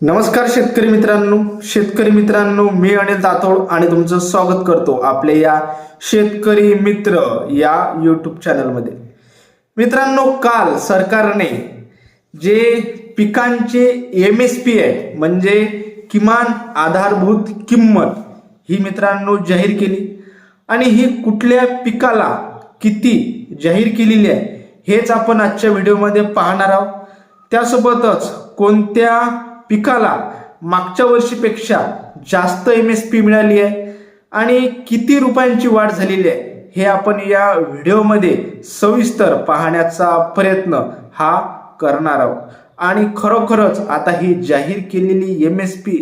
नमस्कार शेतकरी मित्रांनो. शेतकरी मित्रांनो मी अनिल दातोड आणि तुमचं स्वागत करतो आपल्या या शेतकरी मित्र या यूट्यूब चॅनलमध्ये मित्रांनो काल सरकारने जे पिकांचे एम एस पी आहे म्हणजे किमान आधारभूत किंमत ही मित्रांनो जाहीर केली. आणि ही कुठल्या पिकाला किती जाहीर केलेली आहे हेच आपण आजच्या व्हिडिओमध्ये पाहणार आहोत. त्यासोबतच कोणत्या पिकाला मागच्या वर्षीपेक्षा जास्त एम एस पी मिळाली आहे आणि किती रुपयांची वाढ झालेली आहे हे आपण या व्हिडिओमध्ये सविस्तर पाहण्याचा प्रयत्न हा करणार आहोत. आणि खरोखरच आता ही जाहीर केलेली एम एस पी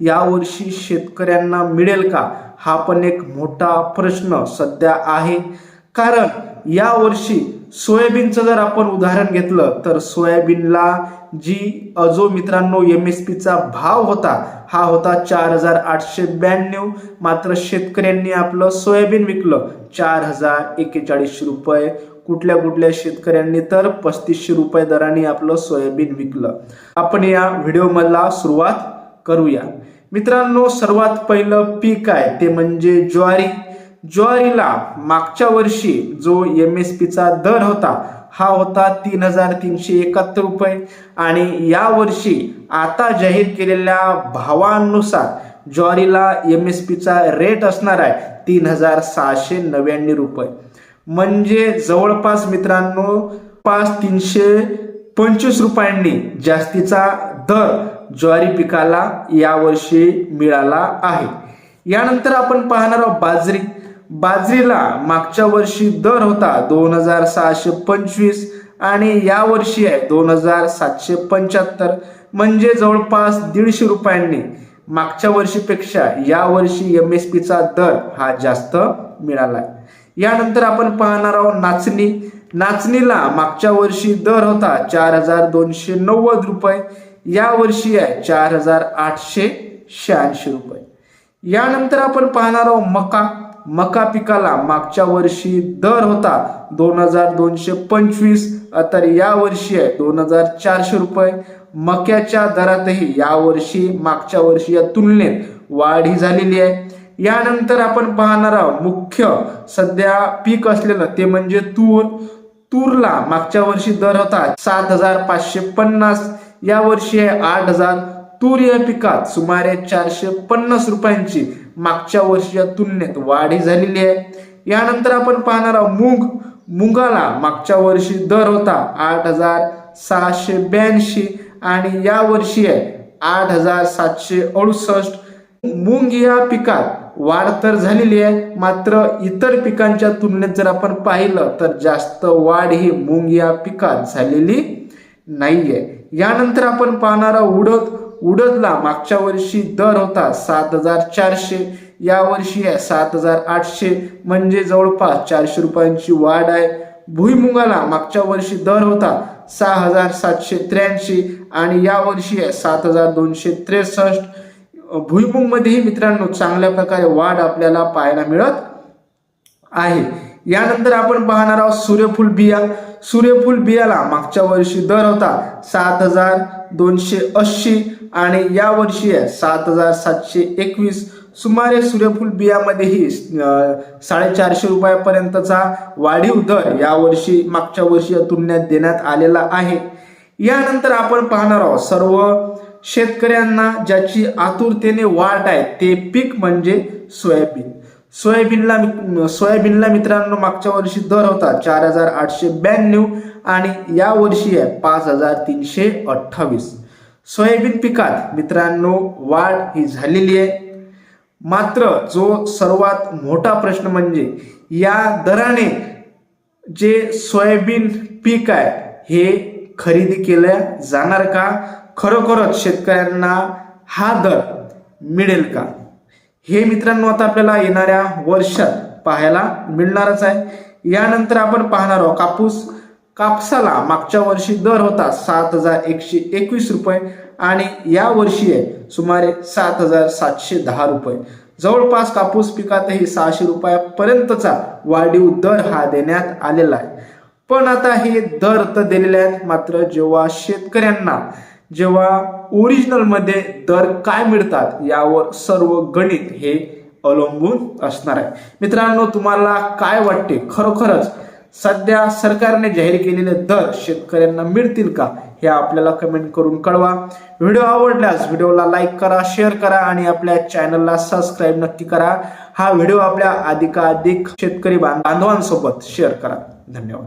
यावर्षी शेतकऱ्यांना मिळेल का? हा पण एक मोठा प्रश्न सध्या आहे. कारण यावर्षी सोयाबीनचं जर आपण उदाहरण घेतलं तर सोयाबीनला जी जो मित्रांनो एम एस पीचा भाव होता हा होता चार हजार आठशे ब्याण्णव. मात्र शेतकऱ्यांनी आपलं सोयाबीन विकलं चार हजार एक्केचाळीसशे रुपये. कुठल्या कुठल्या शेतकऱ्यांनी तर पस्तीसशे रुपये दराने आपलं सोयाबीन विकलं. आपण या व्हिडिओमधला सुरुवात करूया. मित्रांनो सर्वात पहिलं पीक आहे ते म्हणजे ज्वारी. ज्वारीला मागच्या वर्षी जो एम एस पीचा दर होता हा होता तीन हजार तीनशे एकाहत्तर रुपये. आणि या वर्षी आता जाहीर केलेल्या भावानुसार ज्वारीला एम एस पीचा रेट असणार आहे तीन हजार सहाशे नव्याण्णव रुपये. म्हणजे जवळपास मित्रांनो पाच तीनशे पंचवीस रुपयांनी जास्तीचा दर ज्वारी पिकाला यावर्षी मिळाला आहे. यानंतर आपण पाहणार आहोत बाजरी. बाजरीला मागच्या वर्षी दर होता दोन हजार सहाशे पंचवीस आणि या वर्षी आहे दोन हजार सातशे पंच्याहत्तर. म्हणजे जवळपास दीडशे रुपयांनी मागच्या वर्षीपेक्षा या वर्षी एम एस पीचा दर हा जास्त मिळाला यानंतर आपण पाहणार आहोत नाचणी. नाचणीला मागच्या वर्षी दर होता चार हजार दोनशे नव्वद रुपये. या वर्षी आहे चार हजार आठशे शहाऐंशी रुपये. यानंतर आपण पाहणार आहोत मका. मका पिकाला मागच्या वर्षी दर होता दोन हजार दोनशे पंचवीस तर या वर्षी आहे दोन हजार चारशे रुपये. मक्याच्या दरातही या वर्षी मागच्या वर्षी या तुलनेत वाढ ही झालेली आहे. यानंतर आपण पाहणार आहोत मुख्य सध्या पीक असलेलं ते म्हणजे तूर. तूरला मागच्या वर्षी दर होता सात हजार पाचशे पन्नास या वर्षी आहे आठ हजार. तूर या पिकात सुमारे चारशे पन्नास रुपयांची मागच्या वर्षीच्या तुलनेत वाढ ही झालेली आहे. यानंतर आपण पाहणार आहोत मूग. मुगाला मागच्या वर्षी दर होता आठ हजार सहाशे ब्याऐंशी आणि या वर्षी आहे आठ हजार सातशे अडुसष्ट. मूग या पिकात वाढ तर झालेली आहे मात्र इतर पिकांच्या तुलनेत जर आपण पाहिलं तर जास्त वाढ ही मूग या पिकात झालेली नाहीये. यानंतर आपण पाहणारा उडत उडद उडदला मागच्या वर्षी दर होता सात हजार चारशे या वर्षी आहे सात हजार आठशे म्हणजे जवळपास चारशे रुपयांची वाढ आहे. भुईमुगाला मागच्या वर्षी दर होता सहा हजार सातशे त्र्याऐंशी आणि या वर्षी आहे सात हजार दोनशे त्रेसष्ट. भुईमुगमध्येही मित्रांनो चांगल्या प्रकारे वाढ आपल्याला पाहायला मिळत आहे. यानंतर आपण पाहणार आहोत सूर्यफूल बिया. सूर्यफूल बियाला मागच्या वर्षी दर होता सात हजार दोनशे ऐंशी आणि या वर्षी आहे सात हजार सातशे एकवीस. सुमारे सूर्यफूल बियामध्येही साडेचारशे रुपयापर्यंतचा वाढीव दर यावर्षी मागच्या वर्षी तुलनेत देण्यात आलेला आहे. यानंतर आपण पाहणार आहोत सर्व शेतकऱ्यांना ज्याची आतुरतेने वाट आहे ते पीक म्हणजे सोयाबीन. सोयाबीनला सोयाबीनला मित्रांनो मागच्या वर्षी दर होता चार हजार आठशे ब्याण्णव आणि या वर्षी आहे पाच हजार तीनशे अठ्ठावीस. सोयाबीन पिकात मित्रांनो वाढ ही झालेली आहे. मात्र जो सर्वात मोठा प्रश्न म्हणजे या दराने जे सोयाबीन पीक आहे हे खरेदी केल्या जाणार का? खरोखरच शेतकऱ्यांना हा दर मिळेल का? हे मित्रांनो आता आपल्याला येणाऱ्या वर्षात पाहायला मिळणारच आहे. यानंतर आपण पाहणार आहोत कापूस कापसाला मागच्या वर्षी दर होता सात हजार एकशे एकवीस रुपये आणि या वर्षी आहे सुमारे सात हजार सातशे दहा रुपये. जवळपास कापूस पिकातही सहाशे रुपयापर्यंतचा वाढीव दर हा देण्यात आलेला आहे. पण आता हे दर तर दिलेले आहेत मात्र जेव्हा शेतकऱ्यांना जेव्हा ओरिजिनलमध्ये दर काय मिळतात यावर सर्व गणित हे अवलंबून असणार आहे. मित्रांनो तुम्हाला काय वाटते? खरोखरच सध्या सरकारने जाहीर केलेले दर शेतकऱ्यांना मिळतील का? हे आपल्याला कमेंट करून कळवा. व्हिडिओ आवडल्यास व्हिडिओला लाईक करा शेअर करा आणि आपल्या चॅनलला सबस्क्राईब नक्की करा. हा व्हिडिओ आपल्या अधिकाधिक शेतकरी बांधवांसोबत शेअर करा. धन्यवाद.